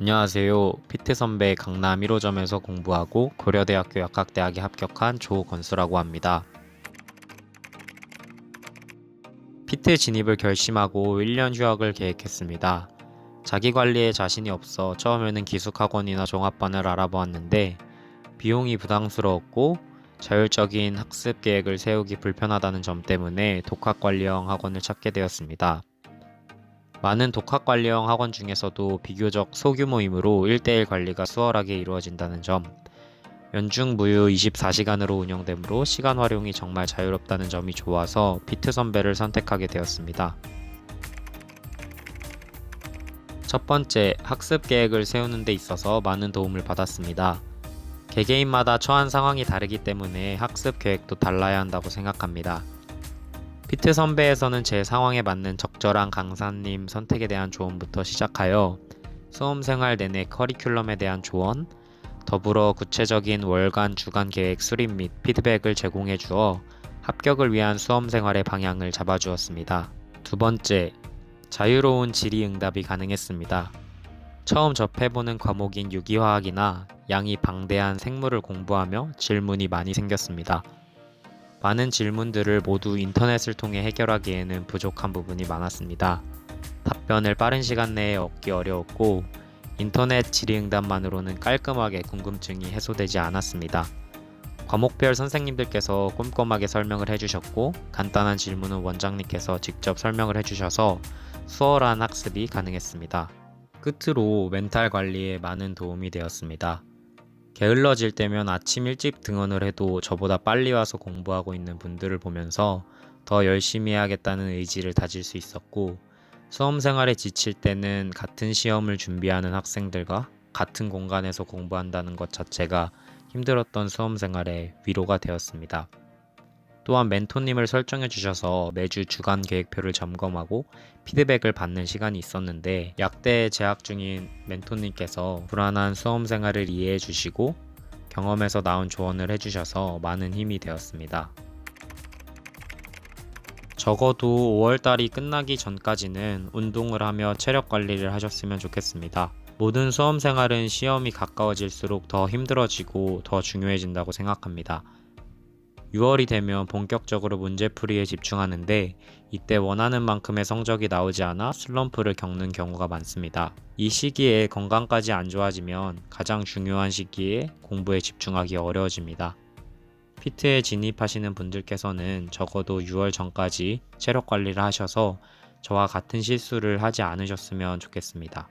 안녕하세요. 피트 선배 강남 1호점에서 공부하고 고려대학교 약학대학에 합격한 조건수라고 합니다. 피트 진입을 결심하고 1년 휴학을 계획했습니다. 자기 관리에 자신이 없어 처음에는 기숙학원이나 종합반을 알아보았는데 비용이 부담스러웠고 자율적인 학습 계획을 세우기 불편하다는 점 때문에 독학관리형 학원을 찾게 되었습니다. 많은 독학 관리형 학원 중에서도 비교적 소규모이므로 1대1 관리가 수월하게 이루어진다는 점, 연중 무휴 24시간으로 운영되므로 시간 활용이 정말 자유롭다는 점이 좋아서 피트 선배를 선택하게 되었습니다. 첫 번째, 학습 계획을 세우는 데 있어서 많은 도움을 받았습니다. 개개인마다 처한 상황이 다르기 때문에 학습 계획도 달라야 한다고 생각합니다. 피트 선배에서는 제 상황에 맞는 적절한 강사님 선택에 대한 조언부터 시작하여 수험 생활 내내 커리큘럼에 대한 조언, 더불어 구체적인 월간 주간 계획 수립 및 피드백을 제공해 주어 합격을 위한 수험 생활의 방향을 잡아 주었습니다. 두 번째, 자유로운 질의 응답이 가능했습니다. 처음 접해보는 과목인 유기화학이나 양이 방대한 생물을 공부하며 질문이 많이 생겼습니다. 많은 질문들을 모두 인터넷을 통해 해결하기에는 부족한 부분이 많았습니다. 답변을 빠른 시간 내에 얻기 어려웠고 인터넷 질의응답만으로는 깔끔하게 궁금증이 해소되지 않았습니다. 과목별 선생님들께서 꼼꼼하게 설명을 해주셨고 간단한 질문은 원장님께서 직접 설명을 해주셔서 수월한 학습이 가능했습니다. 끝으로 멘탈 관리에 많은 도움이 되었습니다. 게을러질 때면 아침 일찍 등원을 해도 저보다 빨리 와서 공부하고 있는 분들을 보면서 더 열심히 해야겠다는 의지를 다질 수 있었고 수험 생활에 지칠 때는 같은 시험을 준비하는 학생들과 같은 공간에서 공부한다는 것 자체가 힘들었던 수험 생활에 위로가 되었습니다. 또한 멘토님을 설정해 주셔서 매주 주간 계획표를 점검하고 피드백을 받는 시간이 있었는데 약대 재학 중인 멘토님께서 불안한 수험 생활을 이해해 주시고 경험에서 나온 조언을 해주셔서 많은 힘이 되었습니다. 적어도 5월달이 끝나기 전까지는 운동을 하며 체력 관리를 하셨으면 좋겠습니다. 모든 수험 생활은 시험이 가까워질수록 더 힘들어지고 더 중요해진다고 생각합니다. 6월이 되면 본격적으로 문제풀이에 집중하는데 이때 원하는 만큼의 성적이 나오지 않아 슬럼프를 겪는 경우가 많습니다. 이 시기에 건강까지 안 좋아지면 가장 중요한 시기에 공부에 집중하기 어려워집니다. 피트에 진입하시는 분들께서는 적어도 6월 전까지 체력 관리를 하셔서 저와 같은 실수를 하지 않으셨으면 좋겠습니다.